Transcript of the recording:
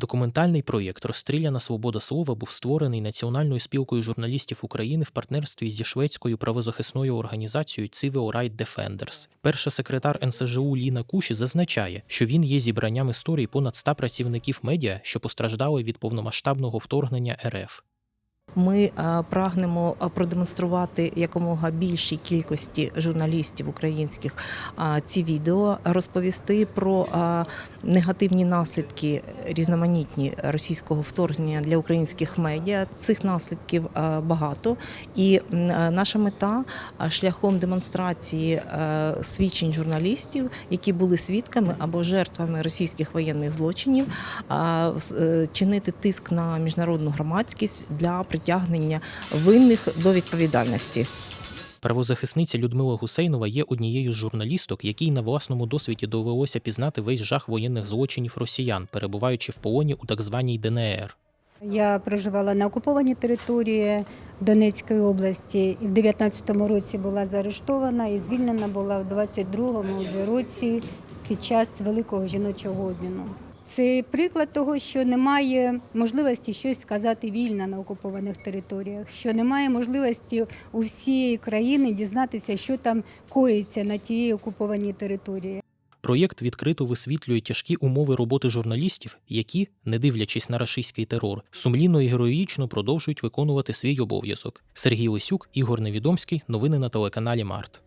Документальний проєкт Розстріляна свобода слова був створений Національною спілкою журналістів України в партнерстві зі шведською правозахисною організацією Civil Right Defenders. Перша секретар НСЖУ Ліна Куші зазначає, що він є зібранням історій понад 100 працівників медіа, що постраждали від повномасштабного вторгнення РФ. Ми прагнемо продемонструвати якомога більшій кількості журналістів українських ці відео, розповісти про негативні наслідки різноманітні російського вторгнення для українських медіа. Цих наслідків багато, і наша мета шляхом демонстрації свідчень журналістів, які були свідками або жертвами російських воєнних злочинів, е, чинити тиск на міжнародну громадськість для притягнення винних до відповідальності. Правозахисниця Людмила Гусейнова є однією з журналісток, якій на власному досвіді довелося пізнати весь жах воєнних злочинів росіян, перебуваючи в полоні у так званій ДНР. Я проживала на окупованій території Донецької області і в 19-му році була заарештована і звільнена була в 22-му вже році під час великого жіночого обміну. Це приклад того, що немає можливості щось сказати вільно на окупованих територіях, що немає можливості у всієї країни дізнатися, що там коїться на тієї окупованій території. Проєкт відкрито висвітлює тяжкі умови роботи журналістів, які, не дивлячись на рашистський терор, сумлінно і героїчно продовжують виконувати свій обов'язок. Сергій Лисюк, Ігор Невідомський. Новини на телеканалі Март.